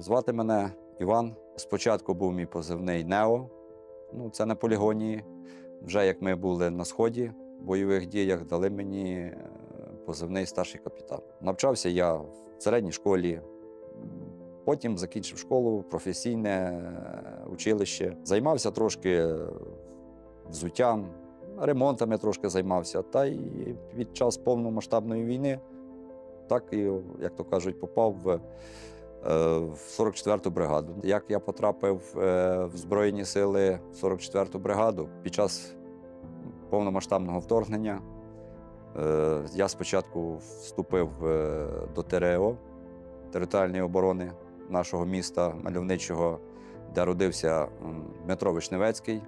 Звати мене Іван. Спочатку був мій позивний Нео. Ну, це на полігоні. Вже як ми були на сході в бойових діях, дали мені е, позивний старший капітан. Навчався я в середній школі. Потім закінчив школу, професійне е, училище. Займався трошки взуттям, ремонтами трошки займався. Та й під час повномасштабної війни, так і, як то кажуть, попав в, е, в 44-ту бригаду. Як я потрапив е, в Збройні сили 44-ту бригаду під час повномасштабного вторгнення. Е, Я спочатку вступив е, до ТРО територіальної оборони нашого міста мальовничого, де родився Дмитро Вишневецький.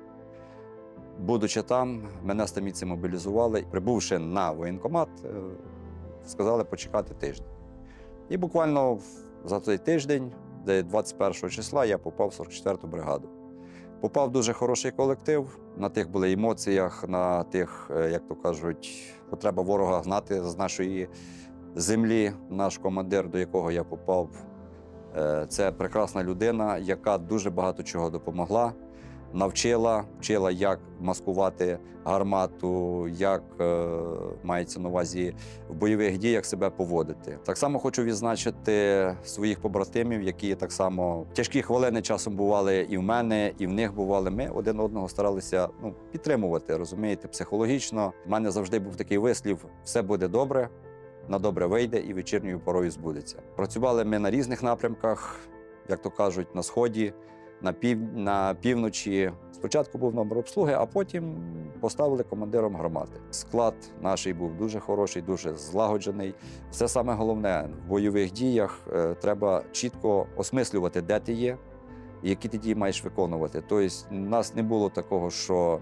Будучи там, мене стаміці мобілізували. Прибувши на воєнкомат, е, сказали почекати тиждень. І буквально за той тиждень, де 21 числа, я попав в 44-ту бригаду. Попав в дуже хороший колектив. На тих були емоціях, на тих, е, як то кажуть, потреба ворога гнати з нашої землі. Наш командир, до якого я попав, е, це прекрасна людина, яка дуже багато чого допомогла. Навчила, вчила, як маскувати гармату, як е, мається на увазі в бойових діях себе поводити. Так само хочу відзначити своїх побратимів, які так само тяжкі хвилини часом бували і в мене, і в них бували. Ми один одного старалися ну, підтримувати, розумієте, психологічно. У мене завжди був такий вислів: все буде добре, на добре вийде і вечірньою порою збудеться. Працювали ми на різних напрямках, як то кажуть, на сході. На, пів... на півночі спочатку був номер обслуги, а потім поставили командиром громади. Склад наш був дуже хороший, дуже злагоджений. Все саме головне в бойових діях е, треба чітко осмислювати, де ти є і які ти дії маєш виконувати. Тобто, у нас не було такого, що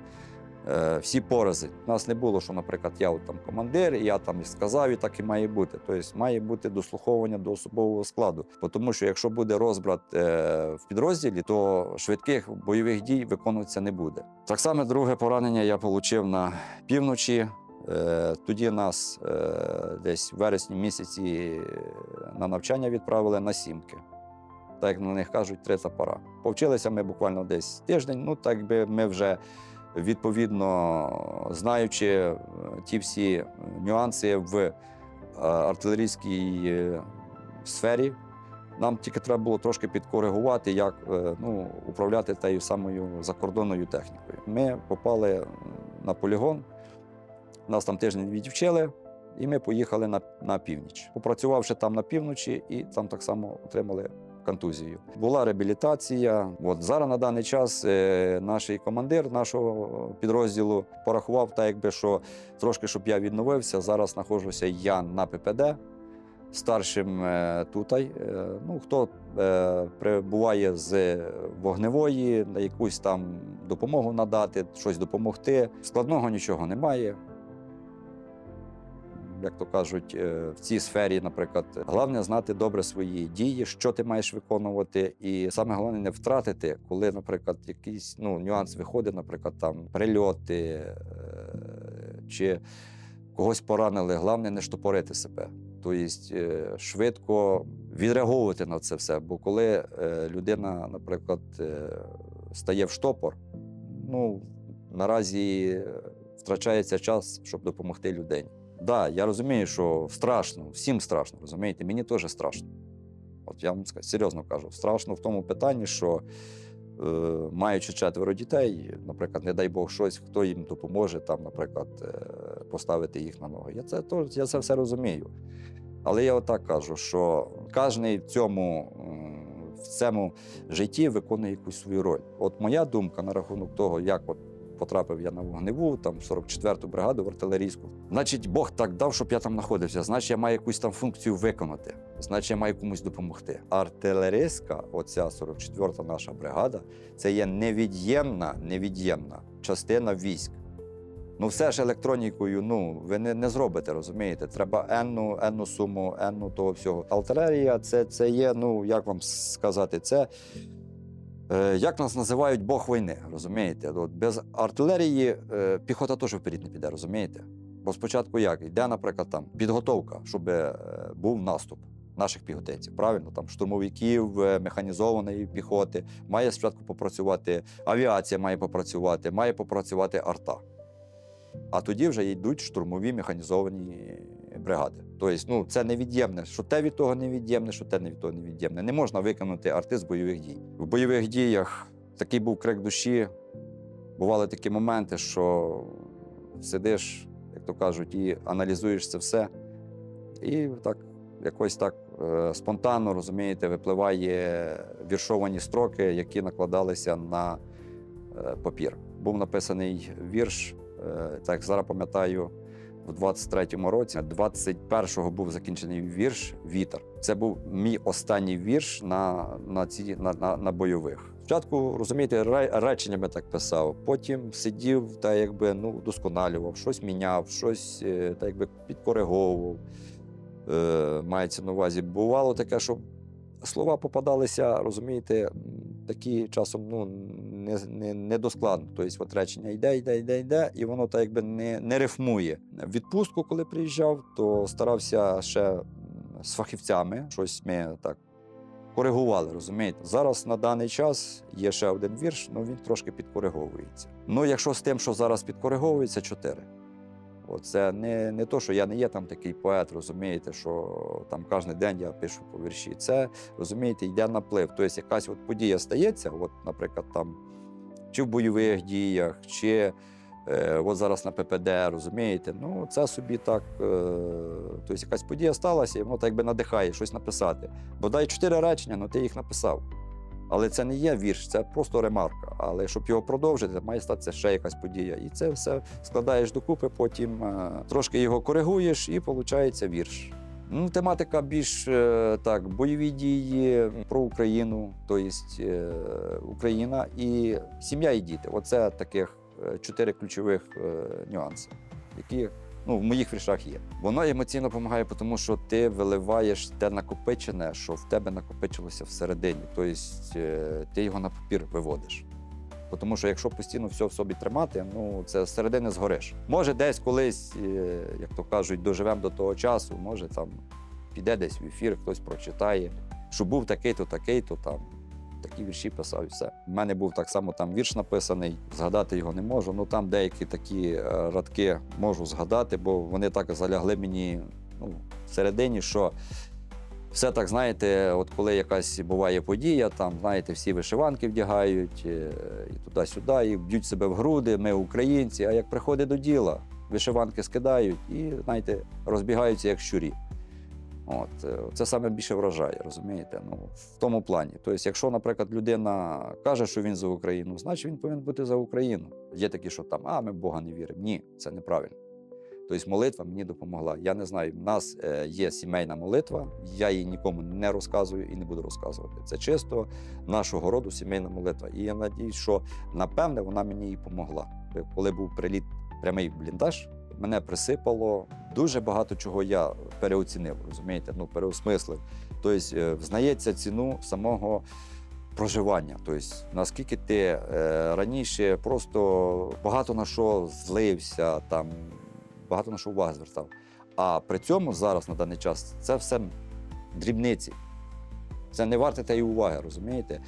всі порази. У нас не було, що, наприклад, я от там командир, і я там і сказав, і так і має бути. Тобто має бути дослуховування до особового складу. Тому що якщо буде розбрат е, в підрозділі, то швидких бойових дій виконуватися не буде. Так само друге поранення я отримав на півночі. Е, Тоді нас е, десь в вересні місяці на навчання відправили на сімки. Так як на них кажуть, третя пора. Повчилися ми буквально десь тиждень. Ну, так би ми вже відповідно знаючи е, ті всі е, нюанси в е, артилерійській сфері, нам тільки треба було трошки підкоригувати, як ну, управляти тією самою закордонною технікою. Ми попали на полігон, нас там тиждень відвчили, і ми поїхали на, на північ. Попрацювавши там на півночі, і там так само отримали контузію. Була реабілітація. От зараз на даний час е, наш командир нашого підрозділу порахував, так якби що трошки, щоб я відновився. Зараз знаходжуся я на ППД. Старшим е, тутай. Е, ну, хто е, прибуває з вогневої, на якусь там допомогу надати, щось допомогти. Складного нічого немає. Як то кажуть, е, в цій сфері, наприклад, головне знати добре свої дії, що ти маєш виконувати, і саме головне не втратити, коли, наприклад, якийсь ну, нюанс виходить, наприклад, там прильоти е, чи когось поранили. Головне не штопорити себе. Тобто е, швидко відреагувати на це все. Бо коли людина, наприклад, стає в штопор, ну наразі втрачається час, щоб допомогти людині. Да, я розумію, що страшно, всім страшно, розумієте, мені теж страшно. От я вам серйозно кажу, страшно в тому питанні, що е, маючи четверо дітей, наприклад, не дай Бог щось, хто їм допоможе, там, наприклад, е, поставити їх на ноги. Я це, то- я це все розумію. Але я отак кажу, що кожен в цьому, в цьому житті виконує якусь свою роль. От моя думка на рахунок того, як от потрапив я на вогневу, там 44-ту бригаду в артилерійську. Значить, Бог так дав, щоб я там знаходився. Значить, я маю якусь там функцію виконати. Значить, я маю комусь допомогти. Артилерійська, оця 44-та наша бригада, це є невід'ємна, невід'ємна частина військ. Ну, все ж електронікою, ну, ви не, не зробите, розумієте? Треба енну, енну суму, енну того всього. Артилерія це, це є, ну, як вам сказати, це. Е, як нас називають Бог війни, розумієте? От без артилерії е, піхота теж вперед не піде, розумієте? Бо спочатку як? Йде, наприклад, там підготовка, щоб е, був наступ. наших піхотинців. Правильно, там штурмовиків, механізованої піхоти. Має спочатку попрацювати авіація, має попрацювати, має попрацювати арта. А тоді вже йдуть штурмові механізовані бригади. Тобто, ну, це невід'ємне, що те від того невід'ємне, що те не від того невід'ємне. Не можна виконати арти з бойових дій. В бойових діях такий був крик душі. Бували такі моменти, що сидиш, як то кажуть, і аналізуєш це все. І так, якось так е, спонтанно, розумієте, випливає віршовані строки, які накладалися на е, папір. Був написаний вірш, е, так зараз пам'ятаю, в 23-му році, 21-го був закінчений вірш Вітер. Це був мій останній вірш на, на, ці, на, на, на бойових. Спочатку, розумієте, ре- реченнями так писав, потім сидів та якби ну, удосконалював, щось міняв, щось е, та якби підкориговував. Е, мається на увазі. Бувало таке, що слова попадалися, розумієте, такі часом ну, не, не, недоскладно. Тобто, от речення йде, йде, йде, йде, і воно так якби не, не рифмує. В відпустку, коли приїжджав, то старався ще з фахівцями щось ми так коригували, розумієте? Зараз на даний час є ще один вірш, але він трошки підкориговується. Ну, якщо з тим, що зараз підкориговується, чотири. Це не, не то, що я не є там такий поет, розумієте, що там кожен день я пишу по вірші. Це, розумієте, йде наплив. Тобто якась от подія стається, от, наприклад, там, чи в бойових діях, чи е, от зараз на ППД, розумієте, ну це собі так, е, тобто якась подія сталася, і воно так якби надихає щось написати. Бодай чотири речення, ну ти їх написав. Але це не є вірш, це просто ремарка. Але щоб його продовжити, має статися ще якась подія. І це все складаєш докупи, потім е, трошки його коригуєш, і виходить вірш. Ну, тематика більш е, так, бойові дії про Україну, тобто е, Україна і сім'я і діти. Оце таких чотири ключових нюанси, які ну, в моїх віршах є. Воно емоційно допомагає, тому що ти виливаєш те накопичене, що в тебе накопичилося всередині. Тобто е, ти його на папір виводиш. Тому що якщо постійно все в собі тримати, ну це зсередини згориш. Може, десь колись, е, як то кажуть, доживемо до того часу, може там піде десь в ефір, хтось прочитає, що був такий-то, такий-то там. Такі вірші писав і все. У мене був так само там вірш написаний, згадати його не можу. Ну там деякі такі е, радки можу згадати, бо вони так залягли мені ну, всередині, що все так, знаєте, от коли якась буває подія, там, знаєте, всі вишиванки вдягають е, і туди-сюди, і б'ють себе в груди, ми українці. А як приходить до діла, вишиванки скидають і, знаєте, розбігаються як щурі. От, е, це саме більше вражає, розумієте? Ну, в тому плані. Тобто, якщо, наприклад, людина каже, що він за Україну, значить він повинен бути за Україну. Є такі, що там, а ми в Бога не віримо. Ні, це неправильно. Тобто молитва мені допомогла. Я не знаю, в нас е, є сімейна молитва, я її нікому не розказую і не буду розказувати. Це чисто нашого роду сімейна молитва. І я надіюсь, що напевне вона мені і допомогла. Коли був приліт прямий бліндаж, мене присипало. Дуже багато чого я переоцінив, розумієте, ну переосмислив. Тобто, е, взнається ціну самого проживання. Тобто, наскільки ти е, раніше просто багато на що злився, там багато на що уваги звертав. А при цьому зараз на даний час це все дрібниці. Це не варте тієї уваги, розумієте?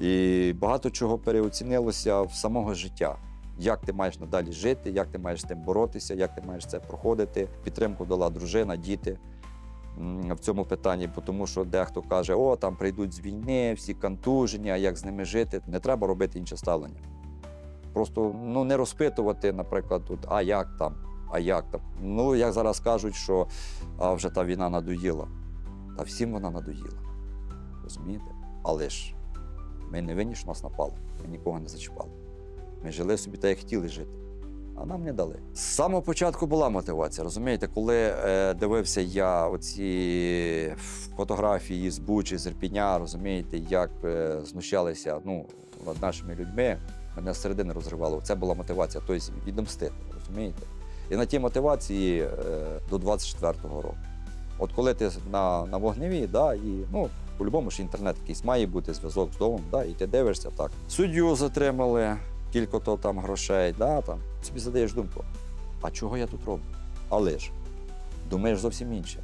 І багато чого переоцінилося в самого життя. Як ти маєш надалі жити, як ти маєш з тим боротися, як ти маєш це проходити. Підтримку дала дружина, діти в цьому питанні, тому що дехто каже, о, там прийдуть з війни, всі контужені, а як з ними жити. Не треба робити інше ставлення. Просто ну, не розпитувати, наприклад, тут, а як там, а як там. Ну, як зараз кажуть, що а вже та війна надоїла. Та всім вона надоїла. Розумієте? Але ж ми не винні, що нас напали, ми нікого не зачіпали. Ми жили собі так, як хотіли жити, а нам не дали. З самого початку була мотивація. Розумієте, коли е, дивився я оці фотографії з Бучі, з Ірпіня, розумієте, як е, знущалися ну, над нашими людьми, мене зсередини розривало. Це була мотивація, тобто відомстити, розумієте? І на тій мотивації е, до 24-го року. От коли ти на, на вогневі, да, і ну, по-любому ж інтернет якийсь має бути зв'язок з домом, да, і ти дивишся так. Суддю затримали, кілько-то там грошей, да, там. собі задаєш думку, а чого я тут роблю? Але ж думаєш зовсім інше.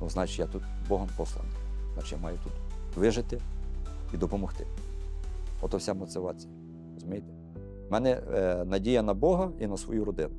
Ну, значить, я тут Богом посланий. Значить, я маю тут вижити і допомогти. Ото вся мотивація. Розумієте? У мене е, надія на Бога і на свою родину.